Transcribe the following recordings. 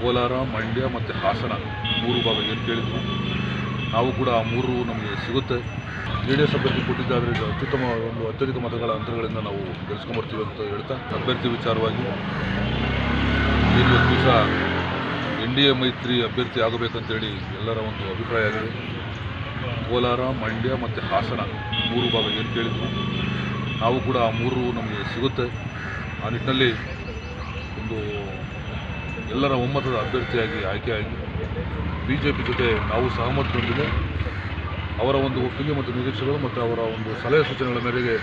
ಕೋಲಾರ, ಮಂಡ್ಯ ಮತ್ತು ಹಾಸನ ಮೂರು ಭಾಗ ಏನು ಕೇಳಿದ್ವಿ ನಾವು ಕೂಡ ಆ ಮೂರು ನಮಗೆ ಸಿಗುತ್ತೆ. ಜೆ ಡಿ ಎಸ್ ಅಭ್ಯರ್ಥಿ ಕೊಟ್ಟಿದ್ದಾದರೆ ಅತ್ಯುತ್ತಮ ಒಂದು ಅತ್ಯಧಿಕ ಮತಗಳ ಅಂತರಗಳಿಂದ ನಾವು ಗೆಲ್ಸ್ಕೊಂಬರ್ತೀವಿ ಅಂತ ಹೇಳ್ತಾ ಅಭ್ಯರ್ಥಿ ವಿಚಾರವಾಗಿ ಇವತ್ತು ದಿವಸ ಎನ್ ಡಿ ಎ ಮೈತ್ರಿ ಅಭ್ಯರ್ಥಿ ಆಗಬೇಕಂತೇಳಿ ಎಲ್ಲರ ಒಂದು ಅಭಿಪ್ರಾಯ ಆಗಿದೆ. ಕೋಲಾರ, ಮಂಡ್ಯ ಮತ್ತು ಹಾಸನ ಮೂರು ಭಾಗ ಏನು ಕೇಳಿದ್ವಿ ನಾವು ಕೂಡ ಆ ಮೂರು ನಮಗೆ ಸಿಗುತ್ತೆ. ಆ ನಿಟ್ಟಿನಲ್ಲಿ ಒಂದು ಎಲ್ಲರ ಒಮ್ಮತದ ಅಭ್ಯರ್ಥಿಯಾಗಿ ಆಯ್ಕೆಯಾಗಿ ಬಿ ಜೆ ಪಿ ಜೊತೆ ನಾವು ಸಹಮತದೊಂದಿಗೆ ಅವರ ಒಂದು ಒಪ್ಪಿಗೆ ಮತ್ತು ನಿರೀಕ್ಷೆಗಳು ಮತ್ತು ಅವರ ಒಂದು ಸಲಹೆ ಸೂಚನೆಗಳ ಮೇರೆಗೆ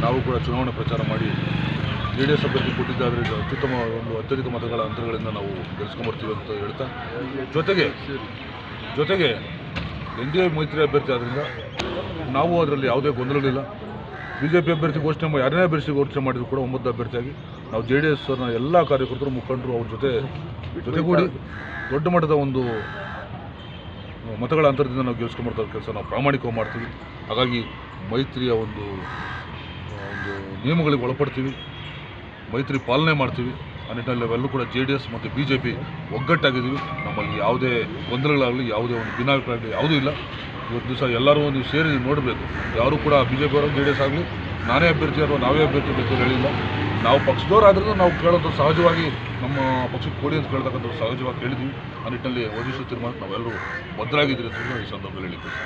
ನಾವು ಕೂಡ ಚುನಾವಣೆ ಪ್ರಚಾರ ಮಾಡಿ ಜೆ ಡಿ ಎಸ್ ಅಭ್ಯರ್ಥಿ ಅತ್ಯುತ್ತಮ ಒಂದು ಅತ್ಯಧಿಕ ಮತಗಳ ಅಂತರಗಳಿಂದ ನಾವು ಗೆಲ್ಸ್ಕೊಂಬರ್ತೀವಿ ಅಂತ ಹೇಳ್ತಾ. ಜೊತೆಗೆ ಜೊತೆಗೆ ಎನ್ ಡಿ ಎ ಮೈತ್ರಿ ಅಭ್ಯರ್ಥಿ ಆದ್ದರಿಂದ ನಾವು ಅದರಲ್ಲಿ ಯಾವುದೇ ಗೊಂದಲಗಳಿಲ್ಲ. ಬಿ ಜೆ ಪಿ ಅಭ್ಯರ್ಥಿ ಘೋಷಣೆ ಮಾಡಿ ಯಾರನ್ನೇ ಅಭ್ಯರ್ಥಿ ಘೋಷಣೆ ಮಾಡಿದ್ರು ಕೂಡ ಒಂಬತ್ತು ಅಭ್ಯರ್ಥಿಯಾಗಿ ನಾವು ಜೆ ಡಿ ಎಸ್ನ ಎಲ್ಲ ಕಾರ್ಯಕರ್ತರು, ಮುಖಂಡರು ಅವ್ರ ಜೊತೆ ಜೊತೆಗೂಡಿ ದೊಡ್ಡ ಮಟ್ಟದ ಒಂದು ಮತಗಳ ಅಂತರದಿಂದ ನಾವು ಗೆಲ್ಸ್ಕೊಂಬರ್ತಾ ಕೆಲಸ ನಾವು ಪ್ರಾಮಾಣಿಕವಾಗಿ ಮಾಡ್ತೀವಿ. ಹಾಗಾಗಿ ಮೈತ್ರಿಯ ಒಂದು ಒಂದು ನಿಯಮಗಳಿಗೆ ಒಳಪಡ್ತೀವಿ. ಮೈತ್ರಿ ಪಾಲನೆ ಮಾಡ್ತೀವಿ. ಆ ನಿಟ್ಟಿನಲ್ಲಿ ಕೂಡ ಜೆ ಡಿ ಎಸ್ ಮತ್ತು ಬಿ ಜೆ ಪಿ ಒಗ್ಗಟ್ಟಾಗಿದ್ದೀವಿ. ನಮ್ಮಲ್ಲಿ ಯಾವುದೇ ಗೊಂದಲಗಳಾಗಲಿ, ಯಾವುದೇ ಒಂದು ಭಿನ್ನಾಭಿಪ್ರಾಯಗಳಾಗಲಿ ಯಾವುದೂ ಇಲ್ಲ. ಇವತ್ತು ದಿವಸ ಎಲ್ಲರೂ ನೀವು ಸೇರಿ ನೋಡಬೇಕು. ಯಾರೂ ಕೂಡ ಬಿ ಜೆ ಪಿ ಅವರು, ಜೆ ಡಿ ಎಸ್ ಆಗಲಿ ನಾನೇ ಅಭ್ಯರ್ಥಿ ಅಥವಾ ನಾವೇ ಅಭ್ಯರ್ಥಿ ಬೇಕು ಹೇಳಿಲ್ಲ. ನಾವು ಪಕ್ಷದವರಾದ್ರೂ ನಾವು ಕೇಳೋದು ಸಹಜವಾಗಿ ನಮ್ಮ ಪಕ್ಷಕ್ಕೆ ಕೊಡಿ ಅಂತ ಕೇಳ್ತಕ್ಕಂಥ ಸಹಜವಾಗಿ ಕೇಳಿದ್ವಿ ಆ ನಿಟ್ಟಿನಲ್ಲಿ ವಹಿಸುತ್ತಿರುವ ನಾವೆಲ್ಲರೂ ಭದ್ರಾಗಿದ್ದೀರಿ ಅಂತ ಈ ಸಂದರ್ಭದಲ್ಲಿ ಹೇಳಿದ್ವಿ.